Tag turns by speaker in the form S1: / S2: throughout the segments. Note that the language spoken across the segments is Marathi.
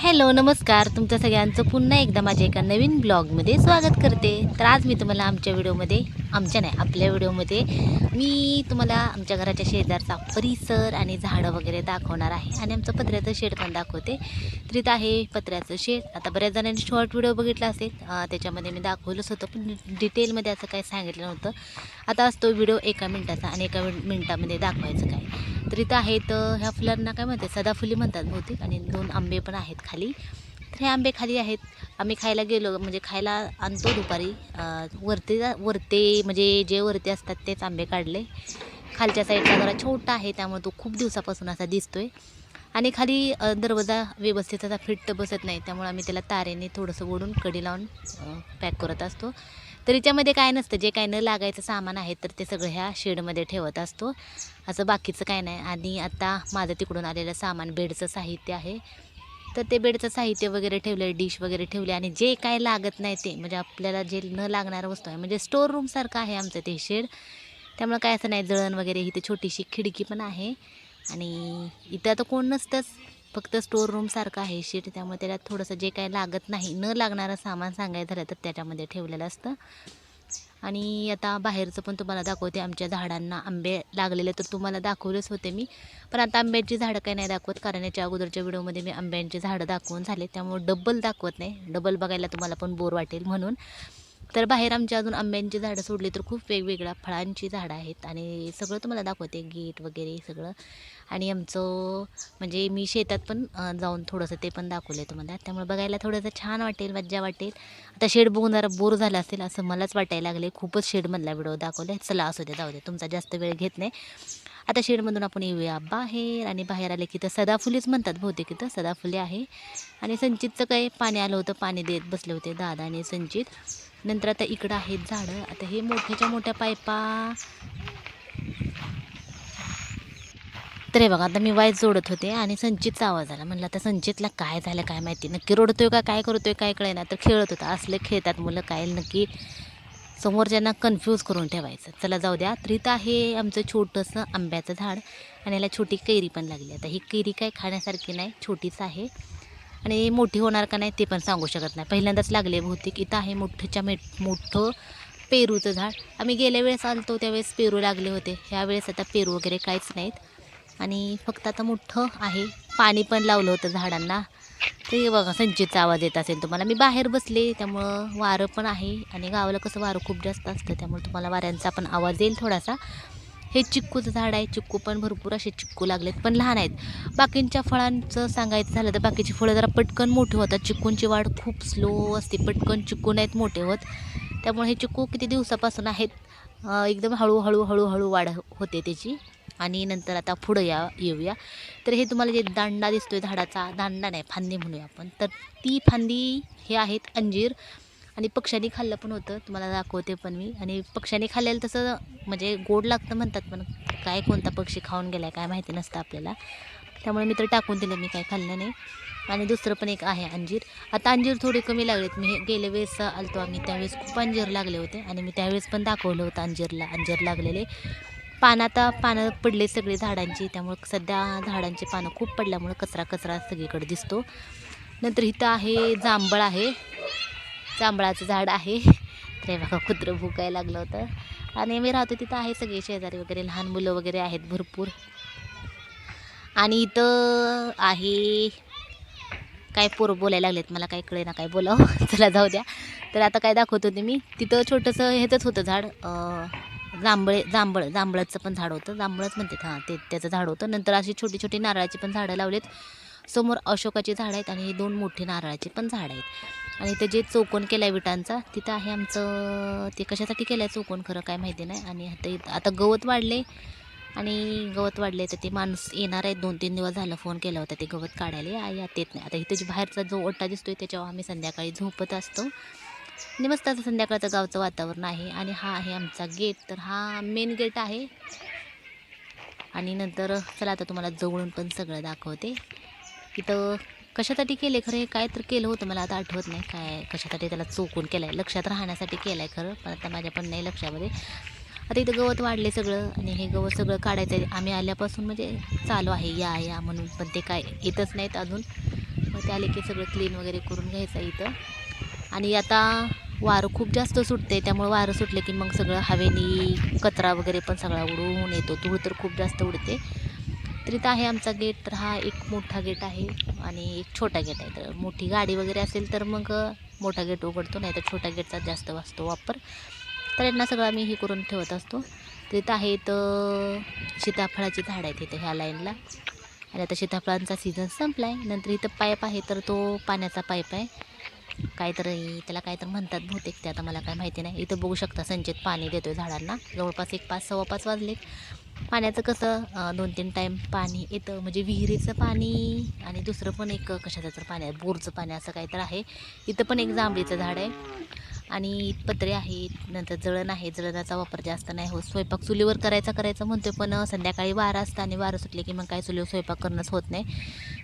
S1: हॅलो नमस्कार. तुमचं सगळ्यांचं पुन्हा एकदा माझ्या एका नवीन ब्लॉगमध्ये स्वागत करते. तर आज मी तुम्हाला आमच्या व्हिडिओमध्ये आमच्या नाही आपल्या व्हिडिओमध्ये मी तुम्हाला आमच्या घराच्या शेजारचा परिसर आणि झाडं वगैरे दाखवणार आहे. आणि आमचं पत्र्याचं शेड पण दाखवते. तर इथं आहे पत्र्याचं शेड. आता बऱ्याच जणांनी शॉर्ट व्हिडिओ बघितला असेल. त्याच्यामध्ये मी दाखवलंच होतं पण डिटेलमध्ये असं काही सांगितलं नव्हतं. आता असतो व्हिडिओ एका मिनटाचा आणि एका मिनटामध्ये दाखवायचं काय. तर इथं आहेत ह्या फुलांना काय म्हणतात? सदाफुली म्हणतात बहुतेक. आणि दोन आंबे पण आहेत. खाली. तर हे आंबे खाली आहेत. आम्ही खायला गेलो म्हणजे खायला आणतो दुपारी. वरते वरती वरते म्हणजे जे वरती असतात तेच आंबे काढले. खालच्या साईडला जरा छोटा आहे त्यामुळे तो खूप दिवसापासून असा दिसतोय. आणि खाली दरवाजा व्यवस्थित असा फिट्ट बसत नाही त्यामुळे आम्ही त्याला तारेने थोडंसं ओढून कडी लावून पॅक करत असतो. तर याच्यामध्ये काय नसतं जे काय न लागायचं सामान आहे तर ते सगळं ह्या शेडमध्ये ठेवत असतो. असं बाकीचं काय नाही. आणि आता माझं तिकडून आलेलं सामान बेडचं साहित्य आहे. तर ते बेडचं साहित्य वगैरे ठेवलं आहे डिश वगैरे ठेवले आणि जे काय लागत नाही ते म्हणजे आपल्याला जे न लागणारं वस्तू आहे म्हणजे स्टोर रूमसारखं आहे आमचं ते शेड त्यामुळं काय असं नाही जळण वगैरे इथे छोटीशी खिडकी पण आहे. आणि इथं आता कोण नसतंच फक्त स्टोर रूमसारखं आहे शेड त्यामुळे त्याला थोडंसं जे काय लागत नाही न लागणारं सामान सांगायचं झालं तर त्याच्यामध्ये ठेवलेलं असतं. आणि आता बाहेरचं पण तुम्हाला दाखवते आमच्या झाडांना आंबे लागलेले तर तुम्हाला दाखवलेच होते मी. पण आता आंब्याची झाडं काही नाही दाखवत कारण याच्या अगोदरच्या व्हिडिओमध्ये मी आंब्यांची झाडं दाखवून झाले. त्यामुळे डबल दाखवत नाही. डबल बघायला तुम्हाला पण बोर वाटेल म्हणून. तर बाहेर आमच्या अजून आंब्यांची झाडं सोडली तर खूप वेगवेगळ्या फळांची झाडं आहेत आणि सगळं तुम्हाला दाखवते गेट वगैरे सगळं. आणि आमचं म्हणजे मी शेतात पण जाऊन थोडंसं ते पण दाखवलं आहे तुम्हाला. त्यामुळे बघायला थोडंसं छान वाटेल मज्जा वाटेल. आता शेड बघून जरा बोर झाला असेल असं मलाच वाटायला लागले खूपच शेडमधला व्हिडिओ दाखवले चला असू दे जाऊ दे. तुमचा जास्त वेळ घेत नाही. आता शेडमधून आपण येऊया बाहेर आणि बाहेर आले की तर सदाफुलीच म्हणतात बहुतेक इथं. सदाफुली आहे. आणि संचितचं काही पाणी आलं होतं पाणी देत बसले होते दादा आणि संचित. नंतर आता इकडं आहेत झाडं. आता हे मोठ्याच्या मोठ्या पायपा. तर हे बघा आता मी वाईट जोडत होते आणि संचितचा आवाज आला. म्हणलं आता संचितला काय झालं काय माहिती? नक्की रोडतोय का काय करतोय काय कळेना. तर खेळत होता. असले खेळतात मुलं काय नक्की समोरच्यांना कन्फ्यूज करून ठेवायचं. चला जाऊ द्या. तर इथं आहे आमचं छोटंसं आंब्याचं झाड आणि याला छोटी कैरी पण लागली. आता ही कैरी काय खाण्यासारखी नाही छोटीच आहे. आणि मोठी होणार का नाही ते पण सांगू शकत नाही. पहिल्यांदाच लागले बहुतेक. इथं आहे मोठंच्या मे मोठं पेरूचं झाड. आम्ही गेल्या वेळेस आलतो त्यावेळेस पेरू लागले होते. ह्यावेळेस आता पेरू वगैरे काहीच नाहीत. आणि फक्त आता मोठं आहे. पाणी पण लावलं होतं झाडांना. ते बघा संचितचा आवाज येत असेल तुम्हाला. मी बाहेर बसले त्यामुळं वारं पण आहे. आणि गावाला कसं वारं खूप जास्त असतं त्यामुळे तुम्हाला वाऱ्यांचा पण आवाज येईल थोडासा. हे चिक्कूचं झाड आहे चिक्कू पण भरपूर असे चिक्कू लागलेत पण लहान आहेत. बाकींच्या फळांचं सांगायचं झालं तर बाकीची फळं जरा पटकन मोठी होतात. चिक्कूंची वाढ खूप स्लो असते पटकन चिक्कू नाहीत मोठे होत. त्यामुळे हे चिक्कू किती दिवसापासून आहेत एकदम हळूहळू हळूहळू वाढ होते त्याची. आणि नंतर आता पुढं या येऊया. तर हे तुम्हाला जे दांडा दिसतोय झाडाचा दांडा नाही फांदी म्हणूया आपण. तर ती फांदी हे आहेत अंजीर. आणि पक्ष्यांनी खाल्लं पण होतं. तुम्हाला दाखवते पण मी. आणि पक्ष्यांनी खाल्लेलं तसं म्हणजे गोड लागतं म्हणतात पण काय कोणता पक्षी खाऊन गेला आहे काय माहिती नसतं आपल्याला. त्यामुळे मी तर टाकून दिलं मी काय खाल्लं नाही. आणि दुसरं पण एक आहे अंजीर. आता अंजीर थोडी कमी लागलेत. मी हे गेल्या वेळेस आलतो आम्ही त्यावेळेस खूप अंजीर लागले होते. आणि मी त्यावेळेस पण दाखवलं होतं अंजीरला. अंजीर लागलेले. पानं आता पानं पडले सगळे झाडांची. त्यामुळे सध्या झाडांची पानं खूप पडल्यामुळं कचरा कचरा सगळीकडे दिसतो. नंतर इथं आहे जांभळ आहे. जांभळाचं झाड आहे. तर हे बघा कुत्रं भुकायला लागलं होतं. आणि मी राहतो तिथं आहे सगळे शेजारी वगैरे लहान मुलं वगैरे आहेत भरपूर. आणि इथं आहे काय पोरं बोलायला लागलेत मला काय कळे ना काय बोलावं. चला जाऊ द्या. तर आता काय दाखवत होते मी. तिथं छोटंसं ह्याचंच होतं झाड. जांभळे जांभळ जांभळाचं पण झाड होतं. जांभळच म्हणतात हां ते त्याचं झाड होतं. नंतर अशी छोटी छोटी नारळाची पण झाडं लावलेत. समोर अशोकाची झाडं आहेत आणि हे दोन मोठे नारळाचे पण झाड आहेत. आणि इथं जे चौकोन केलं आहे विटांचा तिथं आहे आमचं ते कशासाठी केलं आहे चौकोन खरं काय माहिती नाही. आणि आता इथं आता गवत वाढले आणि गवत वाढले तर ते माणूस येणार आहेत दोन तीन दिवस झालं फोन केला होता ते गवत काढायला. आई यात येत नाही. आता इथं जे बाहेरचा जो ओटा दिसतोय त्याच्यावर आम्ही संध्याकाळी झोपत असतो. आणि मस्त असं संध्याकाळचं गावचं वातावरण आहे. आणि हा आहे आमचा गेट. तर हा मेन गेट आहे. आणि नंतर चला आता तुम्हाला जवळून पण सगळं दाखवते. इथं कशासाठी केले खरं? हे काय तर केलं होतं मला आता आठवत नाही काय कशासाठी त्याला चोकून केलं आहे लक्षात राहण्यासाठी केलं आहे खरं पण आता माझ्या पण नाही लक्षामध्ये. आता इथं गवत वाढले सगळं आणि हे गवत सगळं काढायचं आहे आम्ही आल्यापासून म्हणजे चालू आहे या या म्हणून पण ते काय येतच नाहीत अजून. मग ते आले की सगळं क्लीन वगैरे करून घ्यायचं इथं. आणि आता वारं खूप जास्त सुटते त्यामुळे वारं सुटले की मग सगळं हवेनी कचरा वगैरे पण सगळा उडून येतो. धूळ तर खूप जास्त उडते. एकत्रित आहे आमचा गेट तर हा एक मोठा गेट आहे आणि एक छोटा गेट आहे. तर मोठी गाडी वगैरे असेल तर मग मोठा गेट उघडतो नाही तर छोट्या गेटचा जास्त वाचतो वापर. तर यांना सगळं आम्ही हे करून ठेवत असतो. तिथं इथं तर सीताफळाची झाड आहेत इथं ह्या लाईनला. आणि आता सीताफळांचा सीझन संपला आहे नंतर इथं पाईप आहे तर तो पाण्याचा पाईप आहे. काहीतरी त्याला काय तर म्हणतात बहुतेक ते आता मला काय माहिती नाही. इथं बघू शकता संचित पाणी देतोय झाडांना. जवळपास एक पाच सव्वा पाच वाजलेत. पाण्याचं कसं दोन तीन टाईम पाणी येतं. म्हणजे विहिरीचं पाणी आणि दुसरं पण एक कशाचं तर पाणी आहे बोरचं पाणी असं काही तर आहे. इथं पण एक जांभळीचं झाड आहे. आणि पत्रे आहेत नंतर जळण आहे जळणाचा वापर जास्त नाही होत. स्वयंपाक चुलीवर करायचा करायचं म्हणतो पण संध्याकाळी वारं असतं आणि वारं सुटले की मग काय चुलीवर स्वयंपाक करणंच होत नाही.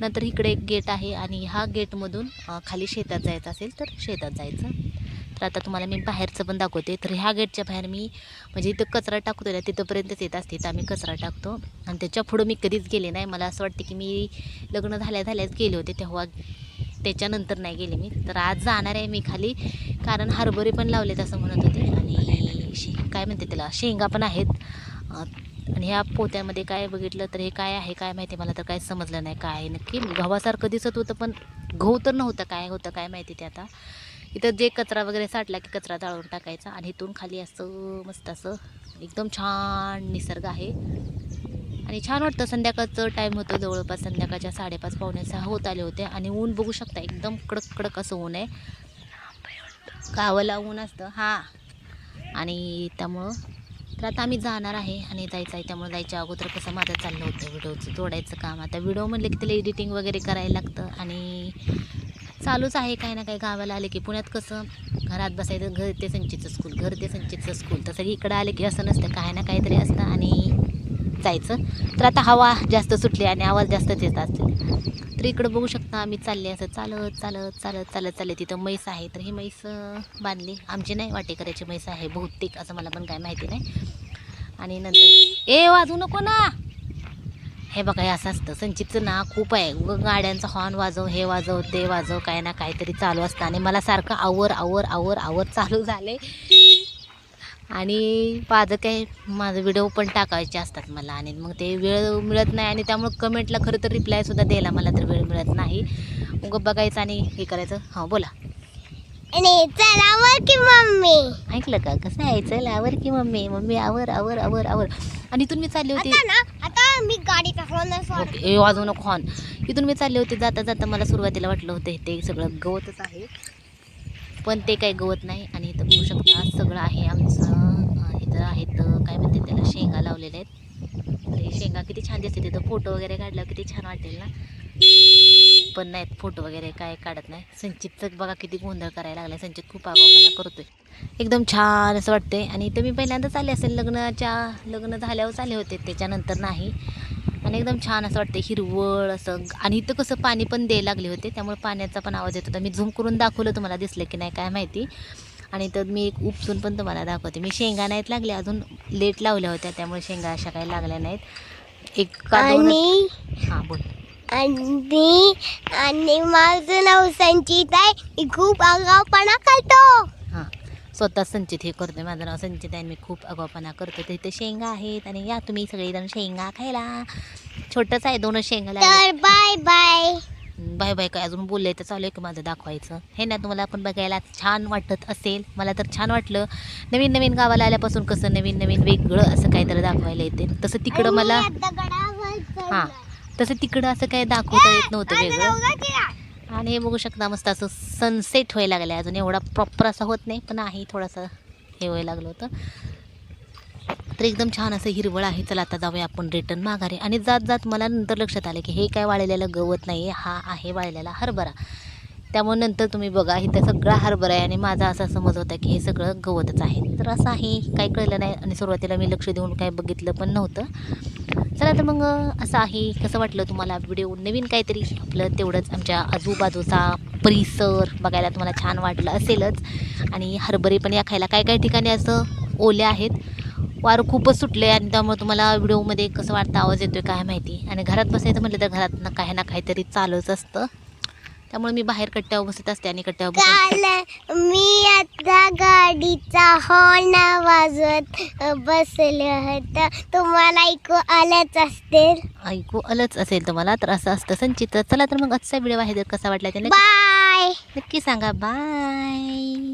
S1: नंतर इकडे एक गेट आहे आणि ह्या गेटमधून खाली शेतात जायचं असेल तर शेतात जायचं. तर आता तुम्हाला मी बाहेरचं पण दाखवते. तर ह्या गेटच्या बाहेर मी म्हणजे इथं कचरा टाकतो ना तिथंपर्यंतच येत असते. तर आम्ही कचरा टाकतो. आणि त्याच्या पुढं मी कधीच गेले नाही. मला असं वाटते की मी लग्न झाल्या झाल्याच गेले होते तेव्हा. त्याच्यानंतर नाही गेले मी. तर आज जाणार आहे मी खाली. कारण हरभरे पण लावलेत असं म्हणत होते. आणि शे काय म्हणते त्याला? शेंगा पण आहेत. आणि ह्या पोत्यामध्ये काय बघितलं तर हे काय आहे काय माहिती मला तर काय समजलं नाही. काय नक्की? गव्हासारखं दिसत होतं पण गहू तर नव्हतं. काय होतं काय माहिती ते आता. इथं जे कचरा वगैरे साठला की कचरा जाळून टाकायचा. आणि इथून खाली असं मस्त असं एकदम छान निसर्ग आहे. आणि छान वाटतं संध्याकाळचं टाईम होतं. जवळपास संध्याकाळच्या साडेपाच पावणे सहा होत आले होते. आणि ऊन बघू शकता एकदम कडक कडक असं ऊन आहे. गावाला ऊन असतं. हां. आणि त्यामुळं तर आता आम्ही जाणार आहे आणि जायचं आहे. त्यामुळे जायच्या अगोदर कसं माझं चाललं होतं व्हिडिओचं जोडायचं काम. आता व्हिडिओ म्हणलं की त्याला एडिटिंग वगैरे करायला लागतं. आणि चालूच आहे काही ना काही गावाला आले की पुण्यात कसं घरात बसायचं घर ते संचितचं स्कूल घर ते संचितचं स्कूल तसं इकडं आले की असं नसतं. काही ना काहीतरी असतं. आणि जायचं. तर आता हवा जास्त सुटली आणि आवाज जास्त येत असतील. तर इकडं बघू शकता आम्ही चालले असं चालत चालत चालत चालत चालत. तिथं म्हैस आहे. तर ही म्हैस बांधली. आमची नाही वाटेकऱ्याची म्हैस आहे. बहुतेक असं मला पण काय माहिती नाही. आणि नंतर ए वाजू नको ना! हे बघा हे असं असतं. संचितचं ना खूप आहे. उगं गाड्यांचा हॉर्न वाजव हे वाजव ते वाजव काय ना काहीतरी चालू असतं. आणि मला सारखं आवर आवर आवर आवर चालू झाले. आणि माझं काय माझं व्हिडिओ पण टाकायचे असतात मला आणि मग ते वेळ मिळत नाही आणि त्यामुळं कमेंटला खरं तर रिप्लायसुद्धा द्यायला मला तर वेळ मिळत नाही. मग बघायचं आणि हे करायचं. हां बोला.
S2: आणि चलावर की मम्मी?
S1: ऐकलं का? कसं आहे? चल आवर की मम्मी? मम्मी आवर आवर आवर आवर. आणि इथून मी चालली होती.
S2: आता ना आता मी गाडीचा
S1: ओके ए वाजवू नको हॉर्न. इथून मी चालले होते जाता जाता मला सुरुवातीला वाटलं होतं ते सगळं गवतच आहे. पण ते काही गवत नाही आणि इथं बघू शकता. सगळं आहे आमचं. इथं आहेत काय म्हणते त्याला शेंगा लावलेल्या आहेत. ते शेंगा किती छान दिसते तिथं फोटो वगैरे काढल्यावर किती छान वाटेल ना. पण नाहीत फोटो वगैरे काय काढत नाही. संचितचं बघा किती गोंधळ करायला लागला संचित खूप आगाऊपणा करतोय. एकदम छान असं वाटतंय. आणि इथं मी पहिल्यांदाच आले असेल लग्नाच्या लग्न झाल्यावर आले होते. त्याच्यानंतर नाही. आणि एकदम छान असं वाटतं हिरवळ असं. आणि इथं कसं पाणी पण द्यायला लागले होते. त्यामुळे पाण्याचा पण आवाज येत होता. मी झूम करून दाखवलं तुम्हाला दिसलं की नाही काय माहिती. आणि तर मी एक उपसून पण तुम्हाला दाखवते. मी शेंगा नाहीत लागल्या अजून लेट लावल्या होत्या त्यामुळे शेंगा अशा काही लागल्या नाहीत. एक का
S2: आणि
S1: हां बोल.
S2: आणि आणि माझं नाव संचित आहे. मी खूप आगाऊपणा करतो.
S1: हां स्वतः संचित हे करते माझं नाव संचित आहे मी खूप अगाऊपणा करतो तर इथे शेंगा आहेत आणि या तुम्ही सगळेजण शेंगा खायला. छोटंच आहे दोनच शेंगा लागले
S2: तर बाय बाय
S1: बाय बाय काय अजून बोललंय तर चालू आहे की माझं दाखवायचं? हे ना तुम्हाला पण बघायला छान वाटत असेल. मला तर छान वाटलं. नवीन नवीन गावाला आल्यापासून कसं नवीन नवीन वेगळं असं काहीतरी दाखवायला येते. तसं तिकडं मला हां. तसं तिकडं असं काही दाखवता येत नव्हतं वेगळं. आणि हे बघू शकता मस्त असं सनसेट व्हायला लागलं अजून एवढा प्रॉपर असा होत नाही पण आहे थोडासा हे व्हायला लागलं होतं. तर एकदम छान असं हिरवळ आहे. चला आता जाऊया आपण रिटर्न माघारी. आणि जात जात मला नंतर लक्षात आलं की हे काय वाळलेलं गवत नाही हा आहे वाळलेला हरभरा. त्यामुळे नंतर तुम्ही बघा इथं सगळा हरभरा आहे आणि माझा असा समज होता की हे सगळं गवतच आहे. तर असं आहे. काही कळलं नाही आणि सुरुवातीला मी लक्ष देऊन काय बघितलं पण नव्हतं. चला तर मग असं आहे. कसं वाटलं तुम्हाला व्हिडिओ नवीन काहीतरी? आपलं तेवढंच आमच्या आजूबाजूचा परिसर बघायला तुम्हाला छान वाटलं असेलच. आणि हरभरे पण या खायला. काय काय ठिकाणी असं ओल्या आहेत? वारं खूपच सुटले आणि त्यामुळे तुम्हाला व्हिडिओमध्ये कसं वाटतं आवाज येतोय काय माहिती? आणि घरात बसायचं म्हटलं तर घरात ना काही ना काहीतरी चालूच असतं. त्यामुळे मी बाहेर कट्ट्यावर बसत असते आणि कट्ट्यावर
S2: मी आता गाडीचा हॉर्न वाजवत बसले होतं तुम्हाला ऐकू आलंच असतील
S1: ऐकू आलंच असेल तुम्हाला तर असं असतं संचित तर चला तर मग आजचा व्हिडिओ आहे जर कसा वाटला ते नक्की
S2: बाय
S1: नक्की सांगा. बाय